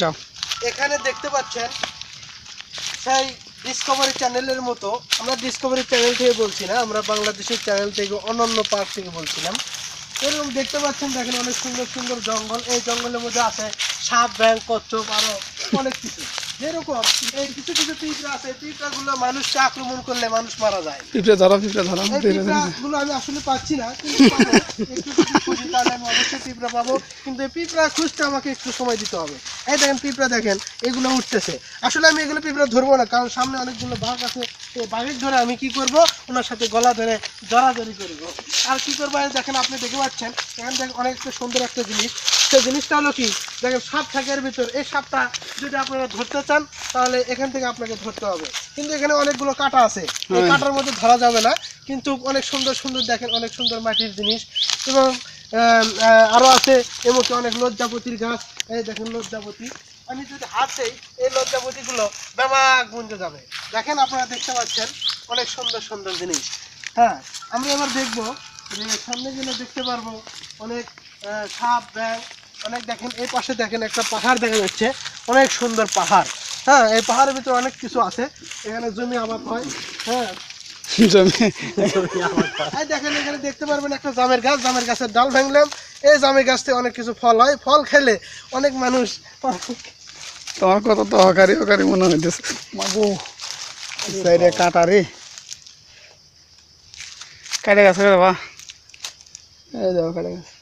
যাও। এখানে দেখতে পাচ্ছেন সেই ডিসকভারি চ্যানেলের মতো আমরা ডিসকভারি চ্যানেল থেকে বলছি না আমরা বাংলাদেশের চ্যানেল থেকে অনন্য পার্ক থেকে বলছিলাম। এরকম দেখতে পাচ্ছেন দেখেন অনেক সুন্দর সুন্দর জঙ্গল এই জঙ্গলের মধ্যে আছে সাপ ব্যাং কচ্ছপ আরও অনেক কিছু। যেরকম এই কিছু কিছু পিঁপড়া আছে পিঁপড়াগুলো মানুষকে আক্রমণ করলে মানুষ মারা যায়। পিঁপড়ে ধরো পিঁপড়ে ধরো পিঁপড়াগুলো আমি আসলে পাচ্ছি না কিন্তু অবশ্যই পিঁপড়া পাবো কিন্তু এই পিঁপড়া খুঁজতে আমাকে একটু সময় দিতে হবে। এই দেখেন পিঁপড়া দেখেন এগুলো উঠতেছে। আসলে আমি এগুলো পিঁপড়া ধরবো না কারণ সামনে অনেকগুলো বাঘ আছে এই বাঘের ধরে আমি কি করব? ওনার সাথে গলা ধরে জড়াজড়ি করব। আর কি করব? দেখেন আপনি দেখতে পাচ্ছেন এখানে দেখেন অনেক সুন্দর একটা জিনিস। সেই জিনিসটা হলো কি দেখেন সাপ থাকে এর ভিতর। এই সাপটা যদি আপনারা ধরতে চান তাহলে এখান থেকে আপনাকে ধরতে হবে। কিন্তু এখানে অনেকগুলো কাটা আছে। এই হ্যাঁ। কাটার মধ্যে ধরা যাবে না কিন্তু অনেক সুন্দর সুন্দর দেখেন অনেক সুন্দর মাটির জিনিস। এবং আম, আহ, আরও আছে। এমনকি অনেক লজ্জাপতির গাছ। এই দেখেন লজ্জাপতি। আমি যদি হাত এই লজ্জাপতিগুলো ব্যামাক গুঞ্জে যাবে। দেখেন আপনারা দেখতে পাচ্ছেন অনেক সুন্দর সুন্দর জিনিস। হ্যাঁ আমরা এবার দেখব যে সামনে গেলে দেখতে পারব অনেক সাপ ব্যাং অনেক দেখেন এই পাশে দেখেন একটা পাহাড় দেখা যাচ্ছে। অনেক সুন্দর পাহাড়। হ্যাঁ এই পাহাড়ের ভিতরে অনেক কিছু আছে। এখানে জমি আবাদ হয়। হ্যাঁ দেখেন এখানে দেখতে পারবেন একটা জামের গাছ জামের গাছের ডাল ভাঙলাম। এই জামের গাছ থেকে অনেক কিছু ফল হয়। ফল খেলে অনেক মানুষ তোমার কত তো হকারি হকারি মনে হইতেছে। মাগো সাইডে কাটা রে। কাটে গেছে রে এই দেখো কাটে গেছে।